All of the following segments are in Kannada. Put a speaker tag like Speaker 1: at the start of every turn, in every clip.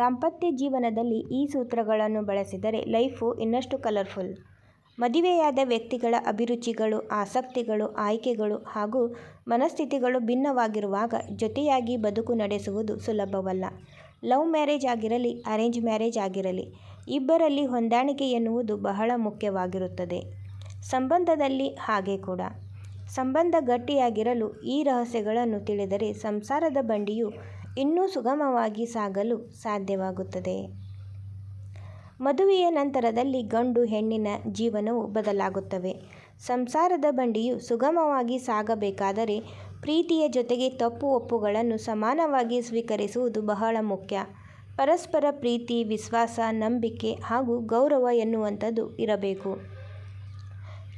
Speaker 1: ದಾಂಪತ್ಯ ಜೀವನದಲ್ಲಿ ಈ ಸೂತ್ರಗಳನ್ನು ಬಳಸಿದರೆ ಲೈಫು ಇನ್ನಷ್ಟು ಕಲರ್ಫುಲ್. ಮದುವೆಯಾದ ವ್ಯಕ್ತಿಗಳ ಅಭಿರುಚಿಗಳು, ಆಸಕ್ತಿಗಳು, ಆಯ್ಕೆಗಳು ಹಾಗೂ ಮನಸ್ಥಿತಿಗಳು ಭಿನ್ನವಾಗಿರುವಾಗ ಜೊತೆಯಾಗಿ ಬದುಕು ನಡೆಸುವುದು ಸುಲಭವಲ್ಲ. ಲವ್ ಮ್ಯಾರೇಜ್ ಆಗಿರಲಿ, ಅರೇಂಜ್ ಮ್ಯಾರೇಜ್ ಆಗಿರಲಿ ಇಬ್ಬರಲ್ಲಿ ಹೊಂದಾಣಿಕೆ ಎನ್ನುವುದು ಬಹಳ ಮುಖ್ಯವಾಗಿರುತ್ತದೆ. ಸಂಬಂಧದಲ್ಲಿ ಹಾಗೆ ಕೂಡ. ಸಂಬಂಧ ಗಟ್ಟಿಯಾಗಿರಲು ಈ ರಹಸ್ಯಗಳನ್ನು ತಿಳಿದರೆ ಸಂಸಾರದ ಬಂಡಿಯು ಇನ್ನೂ ಸುಗಮವಾಗಿ ಸಾಗಲು ಸಾಧ್ಯವಾಗುತ್ತದೆ. ಮದುವೆಯ ನಂತರದಲ್ಲಿ ಗಂಡು ಹೆಣ್ಣಿನ ಜೀವನವು ಬದಲಾಗುತ್ತವೆ. ಸಂಸಾರದ ಬಂಡಿಯು ಸುಗಮವಾಗಿ ಸಾಗಬೇಕಾದರೆ ಪ್ರೀತಿಯ ಜೊತೆಗೆ ತಪ್ಪು ಒಪ್ಪುಗಳನ್ನು ಸಮಾನವಾಗಿ ಸ್ವೀಕರಿಸುವುದು ಬಹಳ ಮುಖ್ಯ. ಪರಸ್ಪರ ಪ್ರೀತಿ, ವಿಶ್ವಾಸ, ನಂಬಿಕೆ ಹಾಗೂ ಗೌರವ ಎನ್ನುವಂಥದ್ದು ಇರಬೇಕು.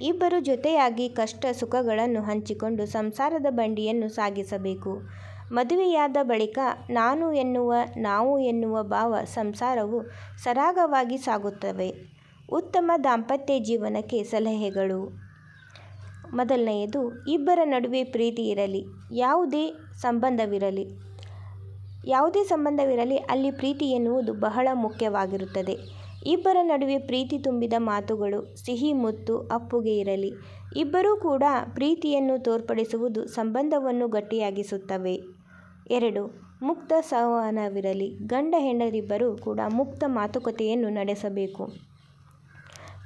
Speaker 1: ಇಬ್ಬರು ಜೊತೆಯಾಗಿ ಕಷ್ಟ ಸುಖಗಳನ್ನು ಹಂಚಿಕೊಂಡು ಸಂಸಾರದ ಬಂಡಿಯನ್ನು ಸಾಗಿಸಬೇಕು. ಮದುವೆಯಾದ ಬಳಿಕ ನಾನು ಎನ್ನುವ, ನಾವು ಎನ್ನುವ ಭಾವ ಸಂಸಾರವು ಸರಾಗವಾಗಿ ಸಾಗುತ್ತವೆ. ಉತ್ತಮ ದಾಂಪತ್ಯ ಜೀವನಕ್ಕೆ ಸಲಹೆಗಳು. ಮೊದಲನೆಯದು ಇಬ್ಬರ ನಡುವೆ ಪ್ರೀತಿ ಇರಲಿ. ಯಾವುದೇ ಸಂಬಂಧವಿರಲಿ. ಯಾವುದೇ ಸಂಬಂಧವಿರಲಿ ಅಲ್ಲಿ ಪ್ರೀತಿ ಎನ್ನುವುದು ಬಹಳ ಮುಖ್ಯವಾಗಿರುತ್ತದೆ. ಇಬ್ಬರ ನಡುವೆ ಪ್ರೀತಿ ತುಂಬಿದ ಮಾತುಗಳು, ಸಿಹಿ ಮುತ್ತು, ಅಪ್ಪುಗೆ ಇರಲಿ. ಇಬ್ಬರೂ ಕೂಡ ಪ್ರೀತಿಯನ್ನು ತೋರ್ಪಡಿಸುವುದು ಸಂಬಂಧವನ್ನು ಗಟ್ಟಿಯಾಗಿಸುತ್ತವೆ. ಎರಡು. ಮುಕ್ತ ಸಂವಹನವಿರಲಿ. ಗಂಡ ಹೆಂಡರಿಬ್ಬರೂ ಕೂಡ ಮುಕ್ತ ಮಾತುಕತೆಯನ್ನು ನಡೆಸಬೇಕು.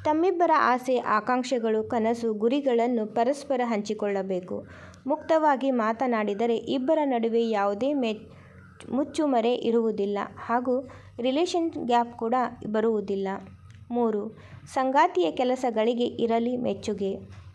Speaker 1: ತಮ್ಮಿಬ್ಬರ ಆಸೆ, ಆಕಾಂಕ್ಷೆಗಳು, ಕನಸು, ಗುರಿಗಳನ್ನು ಪರಸ್ಪರ ಹಂಚಿಕೊಳ್ಳಬೇಕು. ಮುಕ್ತವಾಗಿ ಮಾತನಾಡಿದರೆ ಇಬ್ಬರ ನಡುವೆ ಯಾವುದೇ ಮೆ ಮುಚ್ಚುಮರೆ ಇರುವುದಿಲ್ಲ ಹಾಗೂ ರಿಲೇಷನ್ ಗ್ಯಾಪ್ ಕೂಡ ಬರುವುದಿಲ್ಲ. ಮೂರು. ಸಂಗಾತಿಯ ಕೆಲಸಗಳಿಗೆ ಇರಲಿ ಮೆಚ್ಚುಗೆ.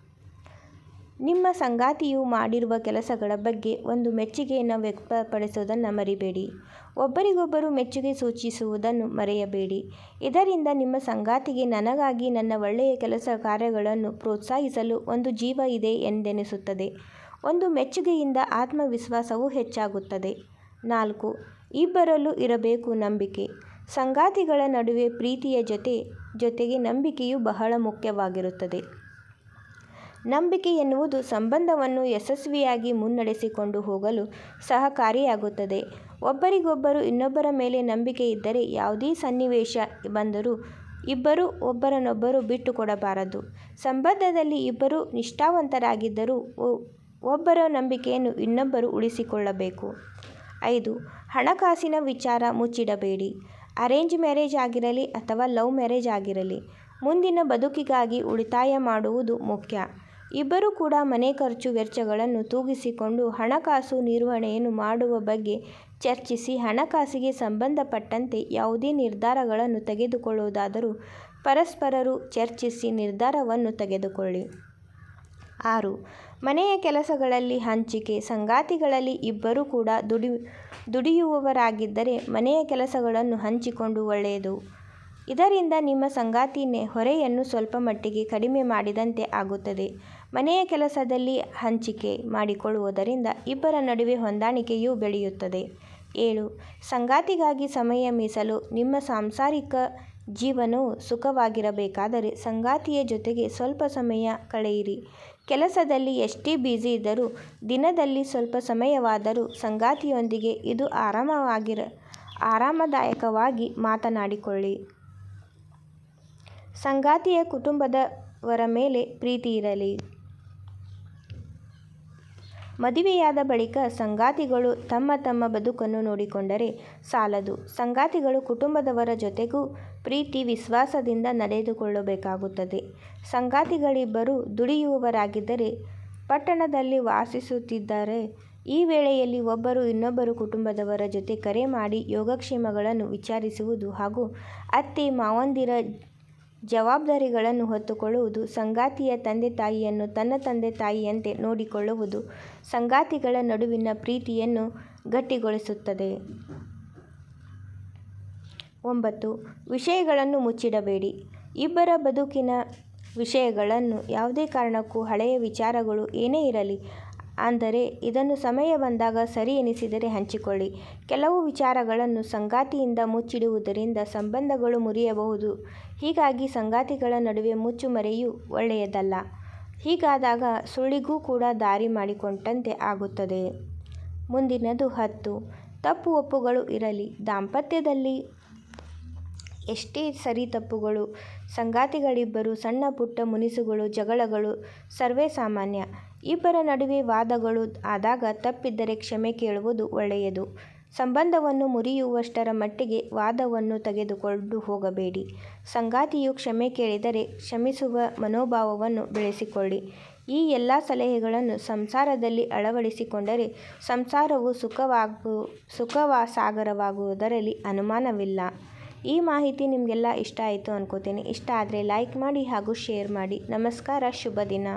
Speaker 1: ನಿಮ್ಮ ಸಂಗಾತಿಯು ಮಾಡಿರುವ ಕೆಲಸಗಳ ಬಗ್ಗೆ ಒಂದು ಮೆಚ್ಚುಗೆಯನ್ನು ವ್ಯಕ್ತಪಡಿಸುವುದನ್ನು ಮರಿಬೇಡಿ. ಒಬ್ಬರಿಗೊಬ್ಬರು ಮೆಚ್ಚುಗೆ ಸೂಚಿಸುವುದನ್ನು ಮರೆಯಬೇಡಿ. ಇದರಿಂದ ನಿಮ್ಮ ಸಂಗಾತಿಗೆ ನನಗಾಗಿ ನನ್ನ ಒಳ್ಳೆಯ ಕೆಲಸ ಕಾರ್ಯಗಳನ್ನು ಪ್ರೋತ್ಸಾಹಿಸಲು ಒಂದು ಜೀವ ಇದೆ ಎಂದೆನಿಸುತ್ತದೆ. ಒಂದು ಮೆಚ್ಚುಗೆಯಿಂದ ಆತ್ಮವಿಶ್ವಾಸವೂ ಹೆಚ್ಚಾಗುತ್ತದೆ. ನಾಲ್ಕು. ಇಬ್ಬರಲ್ಲೂ ಇರಬೇಕು ನಂಬಿಕೆ. ಸಂಗಾತಿಗಳ ನಡುವೆ ಪ್ರೀತಿಯ ಜೊತೆ, ಜೊತೆಗೆ ನಂಬಿಕೆಯು ಬಹಳ ಮುಖ್ಯವಾಗಿರುತ್ತದೆ. ನಂಬಿಕೆ ಎನ್ನುವುದು ಸಂಬಂಧವನ್ನು ಯಶಸ್ವಿಯಾಗಿ ಮುನ್ನಡೆಸಿಕೊಂಡು ಹೋಗಲು ಸಹಕಾರಿಯಾಗುತ್ತದೆ. ಒಬ್ಬರಿಗೊಬ್ಬರು ಇನ್ನೊಬ್ಬರ ಮೇಲೆ ನಂಬಿಕೆ ಇದ್ದರೆ ಯಾವುದೇ ಸನ್ನಿವೇಶ ಬಂದರೂ ಇಬ್ಬರು ಒಬ್ಬರನ್ನೊಬ್ಬರು ಬಿಟ್ಟುಕೊಡಬಾರದು. ಸಂಬಂಧದಲ್ಲಿ ಇಬ್ಬರು ನಿಷ್ಠಾವಂತರಾಗಿದ್ದರೂ ಒಬ್ಬರ ನಂಬಿಕೆಯನ್ನು ಇನ್ನೊಬ್ಬರು ಉಳಿಸಿಕೊಳ್ಳಬೇಕು. ಐದು. ಹಣಕಾಸಿನ ವಿಚಾರ ಮುಚ್ಚಿಡಬೇಡಿ. ಅರೇಂಜ್ ಮ್ಯಾರೇಜ್ ಆಗಿರಲಿ ಅಥವಾ ಲವ್ ಮ್ಯಾರೇಜ್ ಆಗಿರಲಿ, ಮುಂದಿನ ಬದುಕಿಗಾಗಿ ಉಳಿತಾಯ ಮಾಡುವುದು ಮುಖ್ಯ. ಇಬ್ಬರೂ ಕೂಡ ಮನೆ ಖರ್ಚು ವೆಚ್ಚಗಳನ್ನು ತೂಗಿಸಿಕೊಂಡು ಹಣಕಾಸು ನಿರ್ವಹಣೆಯನ್ನು ಮಾಡುವ ಬಗ್ಗೆ ಚರ್ಚಿಸಿ ಹಣಕಾಸಿಗೆ ಸಂಬಂಧಪಟ್ಟಂತೆ ಯಾವುದೇ ನಿರ್ಧಾರಗಳನ್ನು ತೆಗೆದುಕೊಳ್ಳುವುದಾದರೂ ಪರಸ್ಪರರು ಚರ್ಚಿಸಿ ನಿರ್ಧಾರವನ್ನು ತೆಗೆದುಕೊಳ್ಳಿ. ಆರು. ಮನೆಯ ಕೆಲಸಗಳಲ್ಲಿ ಹಂಚಿಕೆ. ಸಂಗಾತಿಗಳಲ್ಲಿ ಇಬ್ಬರೂ ಕೂಡ ದುಡಿ, ದುಡಿಯುವವರಾಗಿದ್ದರೆ ಮನೆಯ ಕೆಲಸಗಳನ್ನು ಹಂಚಿಕೊಂಡು ಒಳ್ಳೆಯದು. ಇದರಿಂದ ನಿಮ್ಮ ಸಂಗಾತಿ ಹೊರೆಯನ್ನು ಸ್ವಲ್ಪ ಮಟ್ಟಿಗೆ ಕಡಿಮೆ ಮಾಡಿದಂತೆ ಆಗುತ್ತದೆ. ಮನೆಯ ಕೆಲಸದಲ್ಲಿ ಹಂಚಿಕೆ ಮಾಡಿಕೊಳ್ಳುವುದರಿಂದ ಇಬ್ಬರ ನಡುವೆ ಹೊಂದಾಣಿಕೆಯೂ ಬೆಳೆಯುತ್ತದೆ. ಏಳು. ಸಂಗಾತಿಗಾಗಿ ಸಮಯ ಮೀಸಲು. ನಿಮ್ಮ ಸಾಂಸಾರಿಕ ಜೀವನವು ಸುಖವಾಗಿರಬೇಕಾದರೆ ಸಂಗಾತಿಯ ಜೊತೆಗೆ ಸ್ವಲ್ಪ ಸಮಯ ಕಳೆಯಿರಿ. ಕೆಲಸದಲ್ಲಿ ಎಷ್ಟೇ ಬ್ಯುಸಿ ಇದ್ದರೂ ದಿನದಲ್ಲಿ ಸ್ವಲ್ಪ ಸಮಯವಾದರೂ ಸಂಗಾತಿಯೊಂದಿಗೆ ಇದು ಆರಾಮವಾಗಿರ, ಆರಾಮದಾಯಕವಾಗಿ ಮಾತನಾಡಿಕೊಳ್ಳಿ. ಸಂಗಾತಿಯ ಕುಟುಂಬದವರ ಮೇಲೆ ಪ್ರೀತಿ ಇರಲಿ. ಮದುವೆಯಾದ ಬಳಿಕ ಸಂಗಾತಿಗಳು ತಮ್ಮ ತಮ್ಮ ಬದುಕನ್ನು ನೋಡಿಕೊಂಡರೆ ಸಾಲದು. ಸಂಗಾತಿಗಳು ಕುಟುಂಬದವರ ಜೊತೆಗೂ ಪ್ರೀತಿ, ವಿಶ್ವಾಸದಿಂದ ನಡೆದುಕೊಳ್ಳಬೇಕಾಗುತ್ತದೆ. ಸಂಗಾತಿಗಳಿಬ್ಬರು ದುಡಿಯುವವರಾಗಿದ್ದರೆ ಪಟ್ಟಣದಲ್ಲಿ ವಾಸಿಸುತ್ತಿದ್ದರೆ ಈ ವೇಳೆಯಲ್ಲಿ ಒಬ್ಬರು ಇನ್ನೊಬ್ಬರು ಕುಟುಂಬದವರ ಜೊತೆ ಕರೆ ಮಾಡಿ ಯೋಗಕ್ಷೇಮಗಳನ್ನು ವಿಚಾರಿಸುವುದು ಹಾಗೂ ಅತ್ತೆ ಮಾವಂದಿರ ಜವಾಬ್ದಾರಿಗಳನ್ನು ಹೊತ್ತುಕೊಳ್ಳುವುದು, ಸಂಗಾತಿಯ ತಂದೆ ತಾಯಿಯನ್ನು ತನ್ನ ತಂದೆ ತಾಯಿಯಂತೆ ನೋಡಿಕೊಳ್ಳುವುದು ಸಂಗಾತಿಗಳ ನಡುವಿನ ಪ್ರೀತಿಯನ್ನು ಗಟ್ಟಿಗೊಳಿಸುತ್ತದೆ. ಒಂಬತ್ತು. ವಿಷಯಗಳನ್ನು ಮುಚ್ಚಿಡಬೇಡಿ. ಇಬ್ಬರ ಬದುಕಿನ ವಿಷಯಗಳನ್ನು ಯಾವುದೇ ಕಾರಣಕ್ಕೂ ಹಳೆಯ ವಿಚಾರಗಳು ಏನೇ ಇರಲಿ ಅಂದರೆ ಇದನ್ನು ಸಮಯ ಬಂದಾಗ ಸರಿ ಎನಿಸಿದರೆ ಹಂಚಿಕೊಳ್ಳಿ. ಕೆಲವು ವಿಚಾರಗಳನ್ನು ಸಂಗಾತಿಯಿಂದ ಮುಚ್ಚಿಡುವುದರಿಂದ ಸಂಬಂಧಗಳು ಮುರಿಯಬಹುದು. ಹೀಗಾಗಿ ಸಂಗಾತಿಗಳ ನಡುವೆ ಮುಚ್ಚುಮರೆಯು ಒಳ್ಳೆಯದಲ್ಲ. ಹೀಗಾದಾಗ ಸುಳ್ಳಿಗೂ ಕೂಡ ದಾರಿ ಮಾಡಿಕೊಂಡಂತೆ ಆಗುತ್ತದೆ. ಮುಂದಿನದು ಹತ್ತು. ತಪ್ಪು ಒಪ್ಪುಗಳು ಇರಲಿ ದಾಂಪತ್ಯದಲ್ಲಿ ಎಷ್ಟೇ ಸರಿ ತಪ್ಪುಗಳು, ಸಂಗಾತಿಗಳಿಬ್ಬರು ಸಣ್ಣ ಪುಟ್ಟ ಮುನಿಸುಗಳು, ಜಗಳಗಳು, ಸರ್ವೇ ಸಾಮಾನ್ಯ. ಇಬ್ಬರ ನಡುವೆ ವಾದಗಳು ಆದಾಗ ತಪ್ಪಿದ್ದರೆ ಕ್ಷಮೆ ಕೇಳುವುದು ಒಳ್ಳೆಯದು. ಸಂಬಂಧವನ್ನು ಮುರಿಯುವಷ್ಟರ ಮಟ್ಟಿಗೆ ವಾದವನ್ನು ತೆಗೆದುಕೊಂಡು ಹೋಗಬೇಡಿ. ಸಂಗಾತಿಯು ಕ್ಷಮೆ ಕೇಳಿದರೆ ಕ್ಷಮಿಸುವ ಮನೋಭಾವವನ್ನು ಬೆಳೆಸಿಕೊಳ್ಳಿ. ಈ ಎಲ್ಲ ಸಲಹೆಗಳನ್ನು ಸಂಸಾರದಲ್ಲಿ ಅಳವಡಿಸಿಕೊಂಡರೆ ಸಂಸಾರವು ಸುಖವಾಗು ಸುಖಸಾಗರವಾಗುವುದರಲ್ಲಿ ಅನುಮಾನವಿಲ್ಲ. ಈ ಮಾಹಿತಿ ನಿಮಗೆಲ್ಲ ಇಷ್ಟ ಆಯಿತು ಅನ್ಕೋತೀನಿ. ಇಷ್ಟ ಆದರೆ ಲೈಕ್ ಮಾಡಿ ಹಾಗೂ ಶೇರ್ ಮಾಡಿ. ನಮಸ್ಕಾರ, ಶುಭ ದಿನ.